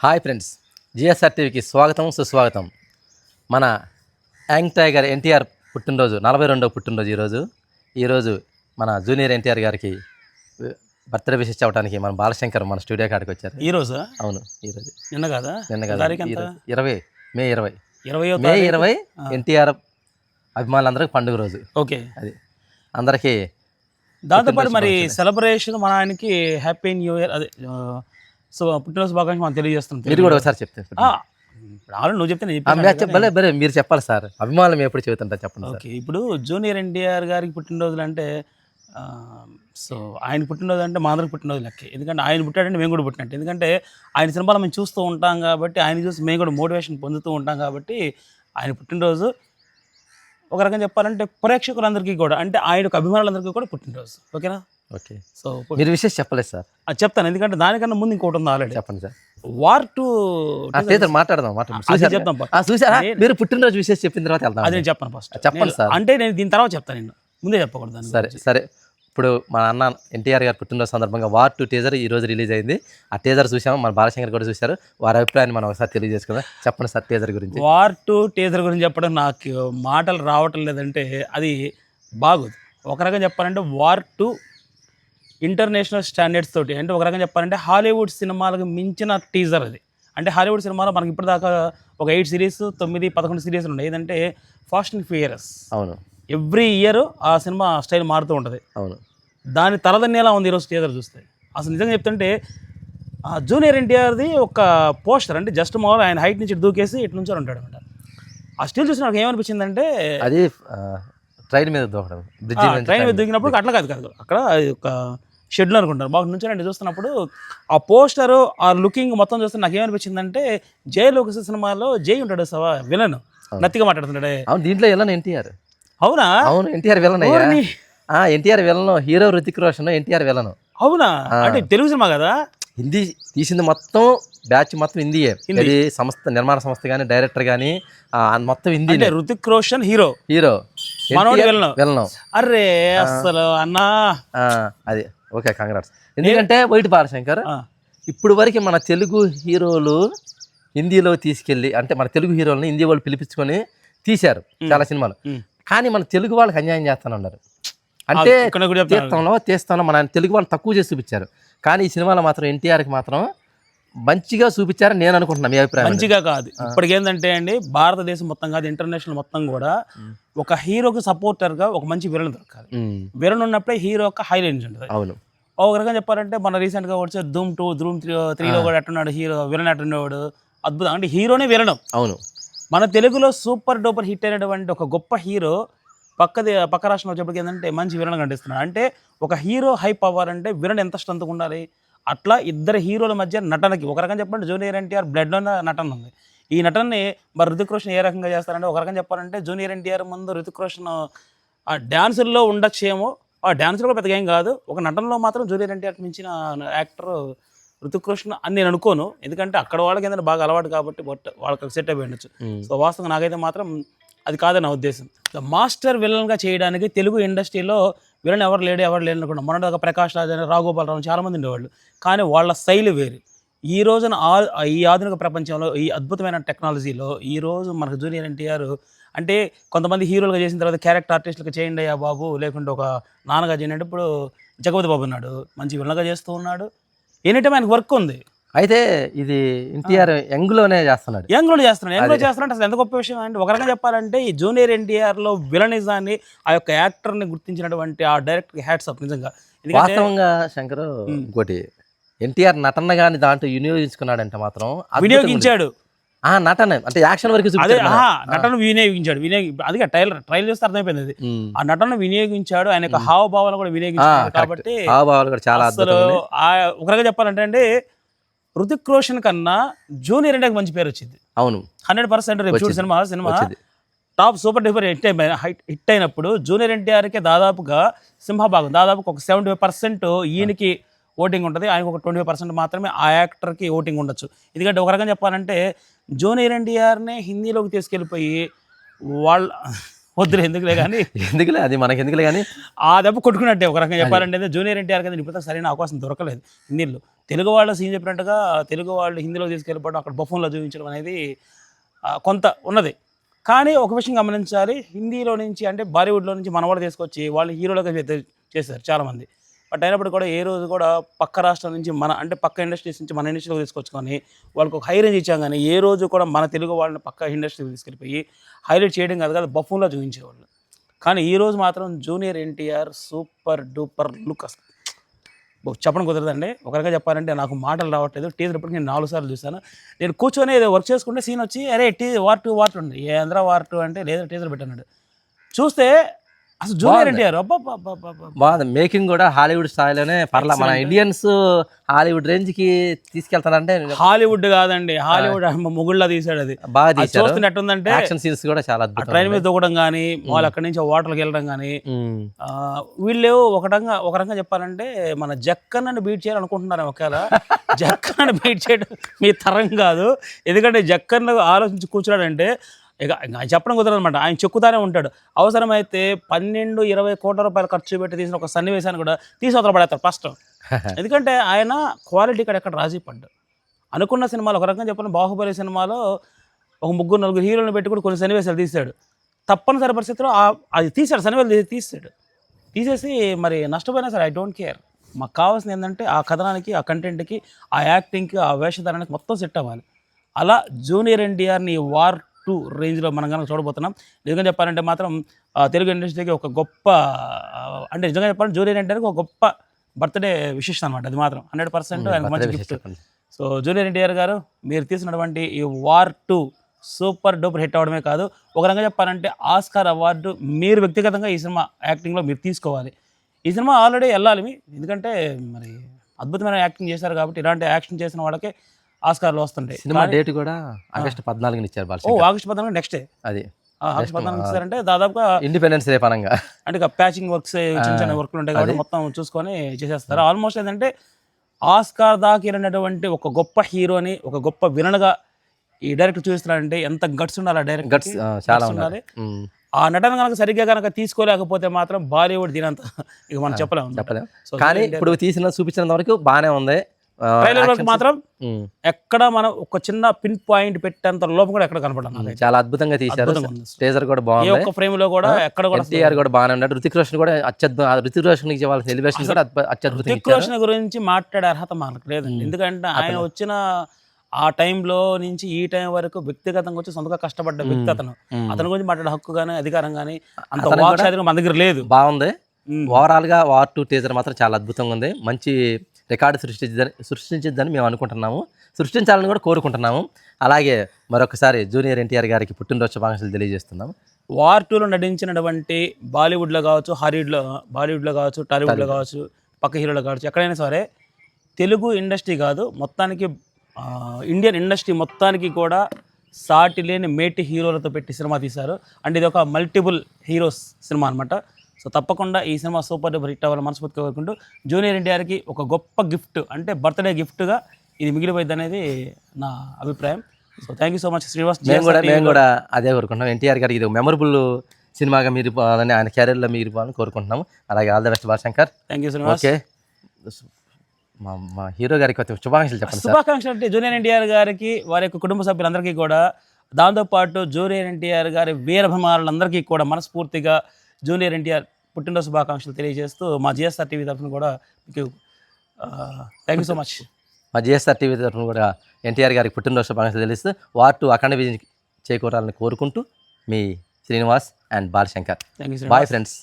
Hi friends GSR టీవీకి స్వాగతం సుస్వాగతం. మన యాంగ్ టైగర్ ఎన్టీఆర్ పుట్టినరోజు నలభై రెండవ పుట్టినరోజు ఈరోజు. ఈరోజు మన జూనియర్ ఎన్టీఆర్ గారికి బర్త్డే విషెస్ చెప్పడానికి మన బాలశంకర్ మన స్టూడియో కాడికి వచ్చారు. ఈ రోజు? అవును ఈరోజు నిన్న కదా? నిన్న కదా. ఈరోజు ఇరవై మే ఇరవై. ఇరవయో మే ఇరవై ఎన్టీఆర్ అభిమానులందరికీ పండుగ రోజు. ఓకే. అది. అందరికీ దాంతోపాటు మరి సెలబ్రేషన్ మన ఆయనకి హ్యాపీ న్యూ ఇయర్ అదే సో పుట్టినరోజు శుభాకాంక్షలు మనం తెలియజేస్తున్నాం మీరు కూడా ఒకసారి చెప్తే. ఆల్రెడీ నువ్వు చెప్తే భలే భలే మీరు చెప్పాలి సార్. అభిమానులు ఎప్పుడు చెబుతుంటారు చెప్పండి ఓకే ఇప్పుడు జూనియర్ ఎన్టీఆర్ గారికి పుట్టినరోజులు అంటే సో ఆయన పుట్టినరోజు అంటే మా అందరికి పుట్టినరోజు లెక్కే. ఎందుకంటే ఆయన పుట్టాడంటే మేము కూడా పుట్టినట్టు. ఎందుకంటే ఆయన సినిమాలు మేము చూస్తూ ఉంటాం కాబట్టి ఆయన చూసి మేము కూడా మోటివేషన్ పొందుతూ ఉంటాం కాబట్టి ఆయన పుట్టినరోజు ఒక రకంగా చెప్పాలంటే ప్రేక్షకులందరికీ కూడా అంటే ఆయనకు అభిమానులందరికీ కూడా పుట్టినరోజు. ఓకేనా? ఓకే. సో మీరు విషయం చెప్పలేదు సార్. అది చెప్తాను. ఎందుకంటే దానికన్నా ముందు ఇంకోటి ఉంది ఆల్రెడీ చెప్పండి సార్. వార్ టు టీచర్ మాట్లాడదాం? చెప్తాం చూసారా మీరు పుట్టినరోజు విషయం చెప్పిన తర్వాత వెళ్దాం అది నేను చెప్పను ఫస్ట్. చెప్పండి సార్. అంటే నేను దీని తర్వాత చెప్తాను నేను. ముందే చెప్పకూడదు సరే సరే. ఇప్పుడు మన అన్న ఎన్టీఆర్ గారు పుట్టినరోజు సందర్భంగా వార్ టూ టీజర్ ఈ రోజు రిలీజ్ అయింది. ఆ టీజర్ చూసాము? మన బాలశంకర్ కూడా చూశారు. వారి అభిప్రాయాన్ని మనం ఒకసారి తెలియజేసుకుందాం. చెప్పండి సార్ టీజర్ గురించి. వార్ టు టీజర్ గురించి చెప్పడం నాకు మాటలు రావటం లేదంటే అది బాగోదు. ఒక రకంగా చెప్పాలంటే వార్ టు ఇంటర్నేషనల్ స్టాండర్డ్స్ తోటి అంటే ఒక రకంగా చెప్పాలంటే హాలీవుడ్ సినిమాలకు మించిన టీజర్ అది. అంటే హాలీవుడ్ సినిమాలో మనకి ఇప్పటిదాకా ఒక ఎయిట్ సిరీస్ తొమ్మిది పదకొండు సిరీస్లు ఉన్నాయి. ఏదంటే ఫాస్ట్ అండ్ ఫియరస్ అవును. ఎవ్రీ ఇయర్ ఆ సినిమా స్టైల్ మారుతూ ఉంటుంది. అవును. దాని తలదన్నేలా ఉంది ఈరోజు టీజర్ చూస్తే. అసలు నిజంగా చెప్తుంటే ఆ జూనియర్ ఎన్టీఆర్ది ఒక పోస్టర్ అంటే జస్ట్ మామూలు ఆయన హైట్ నుంచి దూకేసి ఇటు నుంచి ఉంటాడు అనమాట. ఆ స్టిల్ చూసి నాకు ఏమనిపించిందంటే అది ట్రైన్ మీద దూకడం. ట్రైన్ మీద దూకినప్పుడు అట్లా కాదు కాదు. అక్కడ ఒక షెడ్లో అనుకుంటారు. బాగా నుంచి నేను చూస్తున్నప్పుడు ఆ పోస్టర్ ఆ లుకింగ్ మొత్తం చూస్తే నాకు ఏమనిపించిందంటే జై లోకస్ సినిమాలో జై ఉంటాడు సవా విలన్. నత్తిగా మాట్లాడుతున్నాడే. అవును దీంట్లో వెళ్ళను ఎన్టీఆర్. అవునా? అవును ఎన్టీఆర్. ఆ ఎన్టీఆర్ వెళ్ళను హీరో రుతిక్ రోషన్ ఎన్టీఆర్ వెళ్ళను అవునా? అంటే తెలుగు సినిమా కదా? హిందీ తీసింది మొత్తం బ్యాచ్ మొత్తం హిందీయే. ఇది సంస్థ నిర్మాణ సంస్థ కానీ డైరెక్టర్ కానీ మొత్తం హిందీ రుతిక్ రోషన్ హీరో. హీరో. వెళ్ళను అరే అసలు అన్నా. అది. ఓకే కంగ్రాట్స్ ఎందుకంటే వైట్ బాలశంకర్ ఆ, ఇప్పుడు వరకు మన తెలుగు హీరోలు హిందీలో తీసుకెళ్ళి అంటే మన తెలుగు హీరోలని హిందీ వాళ్ళు పిలిపించుకొని తీశారు చాలా సినిమాలు. కానీ మన తెలుగు వాళ్ళకి అన్యాయం చేస్తానన్నారు. అంటే తీర్థంలో తీస్తాంలో మన తెలుగు వాళ్ళు తక్కువ చేసి చూపించారు. కానీ ఈ సినిమాలో మాత్రం ఎన్టీఆర్కి మాత్రం మంచిగా చూపించారని నేను అనుకుంటున్నాను మీ అభిప్రాయం మంచిగా కాదు. ఇప్పటికి ఏంటంటే అండి భారతదేశం మొత్తం కాదు ఇంటర్నేషనల్ మొత్తం కూడా ఒక హీరోకి సపోర్టర్గా ఒక మంచి విలన్ దొరకాలి. విలన్ ఉన్నప్పుడే హీరో యొక్క హైలైన్స్ ఉంటుంది. అవును. ఒక రకంగా చెప్పాలంటే మన రీసెంట్గా వచ్చే ధూమ్ టూ ధూమ్ త్రీ త్రీలో కూడా ఎట్టున్నాడు హీరో విలన్ ఎట్టున్నాడు అద్భుతం. అంటే హీరోనే విలనం. అవును. మన తెలుగులో సూపర్ డూపర్ హిట్ అయినటువంటి ఒక గొప్ప హీరో పక్కది పక్క రాష్ట్రం వచ్చేప్పటికి ఏంటంటే మంచి విలన్ కనిపిస్తున్నాడు. అంటే ఒక హీరో హైప్ అవ్వాలంటే విలన్ ఎంత స్ట్రెంత్ ఉండాలి? అట్లా ఇద్దరు హీరోల మధ్య నటనకి ఒక రకంగా చెప్పాలంటే జూనియర్ ఎన్టీఆర్ బ్లడ్లో నటన ఉంది. ఈ నటనని మరి ఋతిక్ రోషన్ ఏ రకంగా చేస్తారంటే ఒక రకంగా చెప్పాలంటే జూనియర్ ఎన్టీఆర్ ముందు ఋతిక్ రోషన్ ఆ డ్యాన్సుల్లో ఉండొచ్చేమో ఆ డ్యాన్సులు కూడా పెద్దగా ఏం కాదు ఒక నటనలో మాత్రం జూనియర్ ఎన్టీఆర్ మించిన యాక్టర్ ఋతిక్ రోషన్ అని నేను అనుకోను. ఎందుకంటే అక్కడ వాళ్ళకి ఏంటంటే బాగా అలవాటు కాబట్టి బట్ వాళ్ళకి సెట్ అయిపోయి ఉండొచ్చు. సో వాస్తవంగా నాకైతే మాత్రం అది కాదని నా ఉద్దేశం. మాస్టర్ విలన్గా చేయడానికి తెలుగు ఇండస్ట్రీలో విలన్ ఎవరు లేడు ఎవరు లేడు అనుకున్నాం. మొన్నటిదాకా ప్రకాష్ రాజ్ అని రాఘోపాలరావు చాలామంది ఉండేవాళ్ళు. కానీ వాళ్ళ శైలి వేరు. ఈ రోజున ఆ- ఈ ఆధునిక ప్రపంచంలో ఈ అద్భుతమైన టెక్నాలజీలో ఈ రోజు మనకు జూనియర్ ఎన్టీఆర్ అంటే కొంతమంది హీరోలుగా చేసిన తర్వాత క్యారెక్టర్ ఆర్టిస్టులుగా చేయండి అయ్యా బాబు లేకుంటే ఒక నాన్నగా చేయండి ఇప్పుడు జగపతి బాబు ఉన్నాడు మంచి విలన్గా చేస్తూ ఉన్నాడు. ఎనీ టైం ఆయనకు వర్క్ ఉంది. అయితే ఇది ఎన్టీఆర్ యంగ్లోనే చేస్తున్నాడు. యంగ్లో చేస్తున్నాడు. యంగ్లో చేస్తున్నాడు అసలు ఎంత గొప్ప విషయం అంటే ఒక రకంగా చెప్పాలంటే ఈ జూనియర్ ఎన్టీఆర్లో విలనిజాన్ని ఆ యొక్క యాక్టర్ని గుర్తించినటువంటి ఆ డైరెక్టర్ హ్యాట్స్ అప్ నిజంగా. వాస్తవంగా శంకర్ ఇంకోటి ఎన్టీఆర్ నటన గాని దాంట్లో వినియోగించుకున్నాడంటే మాత్రం. వినియోగించాడు. ఆ నటన అంటే యాక్షన్ వరకు అదే నటన వినియోగించాడు. వినియోగి అదిగా ట్రైలర్ ట్రైల్ చేస్తే అర్థమైపోయింది అది. ఆ నటన వినియోగించాడు. ఆయన యొక్క హావభావాలను కూడా వినియోగించాడు. కాబట్టి హావభావాలు కూడా చాలా అసలు ఒక రకంగా చెప్పాలంటే అండి రుతిక్ రోషన్ కన్నా జూనియర్ ఇండియాకి మంచి పేరు వచ్చింది. అవును. హండ్రెడ్ పర్సెంట్ రేపు cinema cinema top super duper hit అయిపోయిన హిట్ హిట్ అయినప్పుడు జూనియర్ ఎన్టీఆర్కి దాదాపుగా సింహభాగం దాదాపుగా ఒక సెవెంటీ ఫైవ్ పర్సెంట్ ఈయనకి ఓటింగ్ ఉంటుంది. ఆయనకు ఒక ట్వంటీ ఫైవ్ పర్సెంట్ మాత్రమే ఆ యాక్టర్కి ఓటింగ్ ఉండొచ్చు. ఎందుకంటే ఒక రకంగా చెప్పాలంటే జూనియర్ ఎన్టీఆర్ని హిందీలోకి తీసుకెళ్ళిపోయి వాళ్ళ వద్దులే ఎందుకులే కానీ ఎందుకులే అది మనకి ఎందుకులే కానీ ఆ దెబ్బ కొట్టుకున్నట్టే ఒక రకంగా చెప్పాలంటే. జూనియర్ ఎన్టీఆర్ కదా ఇప్పుడు సరైన అవకాశం దొరకలేదు హిందీలో తెలుగు వాళ్ళ సీన్ చెప్పినట్టుగా తెలుగు వాళ్ళు హిందీలో తీసుకెళ్ళిపోవడం అక్కడ బఫూన్లో చూపించడం అనేది కొంత ఉన్నది. కానీ ఒక విషయం గమనించాలి హిందీలో నుంచి అంటే బాలీవుడ్లో నుంచి మన వాళ్ళు తీసుకొచ్చి వాళ్ళు హీరోలుగా చేశారు చాలామంది. బట్ అయినప్పుడు కూడా ఏ రోజు కూడా పక్క రాష్ట్రం నుంచి మన అంటే పక్క ఇండస్ట్రీస్ నుంచి మన ఇండస్ట్రీలో తీసుకొచ్చుకొని వాళ్ళకి ఒక హై రేంజ్ ఇచ్చాం కానీ ఏ రోజు కూడా మన తెలుగు వాళ్ళని పక్క ఇండస్ట్రీకి తీసుకెళ్ళిపోయి హైలైట్ చేయడం కాదు కాదు బఫూన్లో చూపించేవాళ్ళు. కానీ ఈ రోజు మాత్రం junior NTR super duper look అసలు. చెప్పడం కుదరదండి. ఒక రకంగా చెప్పాలంటే నాకు మాటలు రావట్లేదు. టీజర్ ఇప్పటికి నేను నాలుగు సార్లు చూశాను. నేను కూర్చొని ఏదో వర్క్ చేసుకుంటే సీన్ వచ్చి అరే టీ వార్ టూ వార్ టూ ఉంది ఏ ఆంధ్ర వార్ టూ అంటే లేదా టీజర్ పెట్టాను చూస్తే అసలు జూనియర్ ఎన్టీఆర్ అబ్బా బాగుంది. మేకింగ్ కూడా హాలీవుడ్ స్థాయిలోనే పర్లా మన ఇండియన్స్ హాలీవుడ్ రేంజ్కి తీసుకెళ్తారంటే హాలీవుడ్ కాదండి హాలీవుడ్ మొగుళ్ళ తీసాడు అది. బాగా ఎట్టుందంటే యాక్షన్ సీన్స్ కూడా చాలా ట్రైన్ మీద దూకడం కానీ వాళ్ళు అక్కడి నుంచి వాటర్కి వెళ్ళడం కానీ వీళ్ళు ఒక రకంగా ఒక రకంగా చెప్పాలంటే మన జక్కన్నని బీట్ చేయాలనుకుంటున్నారు ఒకవేళ. జక్కన్నని బీట్ చేయడం మీ తరం కాదు. ఎందుకంటే జక్కన్న ఆలోచించి కూర్చున్నాడంటే ఇక ఆయన చెప్పడం కుదరదు అనమాట ఆయన చెక్కుతానే ఉంటాడు. అవసరమైతే పన్నెండు ఇరవై కోట్ల రూపాయలు ఖర్చు పెట్టి తీసిన ఒక సన్నివేశాన్ని కూడా తీసి అవతల పడేస్తారు ఫస్ట్. ఎందుకంటే ఆయన క్వాలిటీ ఇక్కడ ఎక్కడ రాజీ పడ్డాడు. అనుకున్న సినిమాలు ఒక రకంగా చెప్పాలి బాహుబలి సినిమాలో ఒక ముగ్గురు నలుగురు హీరోలను పెట్టి కూడా కొన్ని సన్నివేశాలు తీశాడు. తప్పనిసరి పరిస్థితిలో అది తీశాడు సన్నివేశాలు తీసాడు తీసేసి మరి నష్టపోయినా సరే ఐ డోంట్ కేర్ మాకు కావాల్సింది ఏంటంటే ఆ కథనానికి ఆ కంటెంట్కి ఆ యాక్టింగ్కి ఆ వేషధారానికి మొత్తం సెట్ అవ్వాలి. అలా జూనియర్ ఎన్టీఆర్ని వార్ టూ రేంజ్లో మనం కనుక చూడబోతున్నాం. నిజంగా చెప్పాలంటే మాత్రం తెలుగు ఇండస్ట్రీకి ఒక గొప్ప అంటే నిజంగా చెప్పాలంటే జూనియర్ ఎన్టీఆర్కి ఒక గొప్ప బర్త్డే విశిష్టం అనమాట అది మాత్రం. హండ్రెడ్ పర్సెంట్ ఆయనకు మంచి గిఫ్ట్. సో జూనియర్ ఎన్టీఆర్ గారు మీరు తీసినటువంటి ఈ war two super duper hit అవడమే కాదు ఒక రకంగా చెప్పాలంటే ఆస్కార్ అవార్డు మీరు వ్యక్తిగతంగా ఈ సినిమా యాక్టింగ్లో మీరు తీసుకోవాలి. ఈ సినిమా ఆల్రెడీ వెళ్ళాలి ఎందుకంటే మరి అద్భుతమైన యాక్టింగ్ చేశారు కాబట్టి ఇలాంటి యాక్షన్ చేసిన వాళ్ళకే ఆస్కార్లు వస్తుంటాయి. సినిమా డేట్ కూడా ఆగస్టు పద్నాలుగుని ఇచ్చారు ఓ బాలశంకర్ ఆగస్ట్ పద్నాలుగు నెక్స్ట్ డే అది. ఆగస్ట్ పద్నాలుగు ఇస్తారంటే దాదాపుగా ఇండిపెండెన్స్ డే పరంగా. అంటే ఇక ప్యాచింగ్ వర్క్స్ చిన్న చిన్న వర్క్లు ఉంటాయి కాబట్టి మొత్తం చూసుకొని చేసేస్తారు. ఆల్మోస్ట్ ఏంటంటే ఆస్కార్ దాకా వెళ్ళినటువంటి ఒక గొప్ప హీరోని ఒక గొప్ప విలన్గా ఈ డైరెక్టర్ చూపిస్తున్నాడంటే ఎంత గట్స్ ఉండాలి ఆ డైరెక్టర్ గట్స్ చాలా ఉండాలి. ఉమ్, ఆ నటన కనుక సరిగ్గా కనుక తీసుకోలేకపోతే మాత్రం బాలీవుడ్ దీనంత ఇక మనం చెప్పలేము చెప్పలేం సో కానీ ఇప్పుడు తీసిన చూపించినంత వరకు బాగానే ఉంది. ఆ, ట్రైలర్ వరకు actions- మాత్రం ఎక్కడ మనం ఒక చిన్న పిన్ పాయింట్ పెట్టేంత లోపం కూడా ఎక్కడ కనపడదు. చాలా అద్భుతంగా తీశారు. టేజర్ కూడా బాగుంది. ఒక్క ఫ్రేమ్లో కూడా ఎక్కడ కూడా ఎన్టీఆర్ కూడా బాగానే ఉన్నాడు. రుతిక్ రోషన్ కూడా అత్యద్భుత రుతిక్ రోషన్ ఇవ్వాల్సిన ఎలివేషన్ కూడా అత్యద్భుతంగా రితిక్ రోషన్ గురించి మాట్లాడే అర్హత మనకు లేదండి. ఎందుకంటే ఆయన వచ్చిన ఆ టైంలో నుంచి ఈ టైం వరకు వ్యక్తిగతంగా వచ్చి సొంతగా కష్టపడ్డ వ్యక్తి అతను. అతని గురించి మాట్లాడే హక్కు కానీ అధికారం కానీ అంత మన దగ్గర లేదు. బాగుంది. ఓవరాల్గా వార్ టూ టీజర్ మాత్రం చాలా అద్భుతంగా ఉంది. మంచి రికార్డు సృష్టించదని సృష్టించిద్దని మేము అనుకుంటున్నాము. సృష్టించాలని కూడా కోరుకుంటున్నాము. అలాగే మరొకసారి జూనియర్ ఎన్టీఆర్ గారికి పుట్టినరోజు శుభాకాంక్షలు తెలియజేస్తున్నాము. వార్ టూలో నటించినటువంటి బాలీవుడ్లో కావచ్చు హాలీవుడ్లో బాలీవుడ్లో కావచ్చు టాలీవుడ్లో కావచ్చు పక్క హీరోలో కావచ్చు ఎక్కడైనా సరే తెలుగు ఇండస్ట్రీ కాదు మొత్తానికి ఇండియన్ ఇండస్ట్రీ మొత్తానికి కూడా సాటి లేని మేటి హీరోలతో పెట్టి సినిమా తీశారు. అండ్ ఇది ఒక మల్టిపుల్ హీరోస్ సినిమా అనమాట సో తప్పకుండా ఈ సినిమా సూపర్ డూపర్ హిట్ అవ్వాలని మనస్ఫూర్తిగా కోరుకుంటూ జూనియర్ ఎన్టీఆర్కి ఒక గొప్ప గిఫ్ట్ అంటే బర్త్డే గిఫ్ట్గా ఇది మిగిలిపోయింది అనేది నా అభిప్రాయం. So thank you so much Srinivas. మేము కూడా మేము కూడా అదే కోరుకుంటున్నాం. ఎన్టీఆర్ గారికి ఇది మెమరబుల్ సినిమాగా మీరు పోవాలని ఆయన కెరీర్లో మీరు పోవాలని కోరుకుంటున్నాము. అలాగే all the best Balashankar. Thank you Srinivas. Okay మా మా హీరో గారికి శుభాకాంక్షలు చెప్పండి శుభాకాంక్షలు అంటే జూనియర్ ఎన్టీఆర్ గారికి వారి యొక్క కుటుంబ సభ్యులందరికీ కూడా దాంతోపాటు జూనియర్ ఎన్టీఆర్ గారి వీరభిమానులందరికీ కూడా మనస్ఫూర్తిగా జూనియర్ ఎన్టీఆర్ పుట్టినరోజు శుభాకాంక్షలు తెలియజేస్తూ మా జిఎస్ఆర్ టీవీ తరఫున కూడా మీకు థ్యాంక్ యూ సో మచ్ మా జిఎస్ఆర్ టీవీ తరఫున కూడా ఎన్టీఆర్ గారికి పుట్టినరోజు శుభాకాంక్షలు తెలియజేస్తూ వార్ టూ అఖండ విజయం చేకూరాలని కోరుకుంటూ మీ Srinivas and Balashankar. Thank you bye friends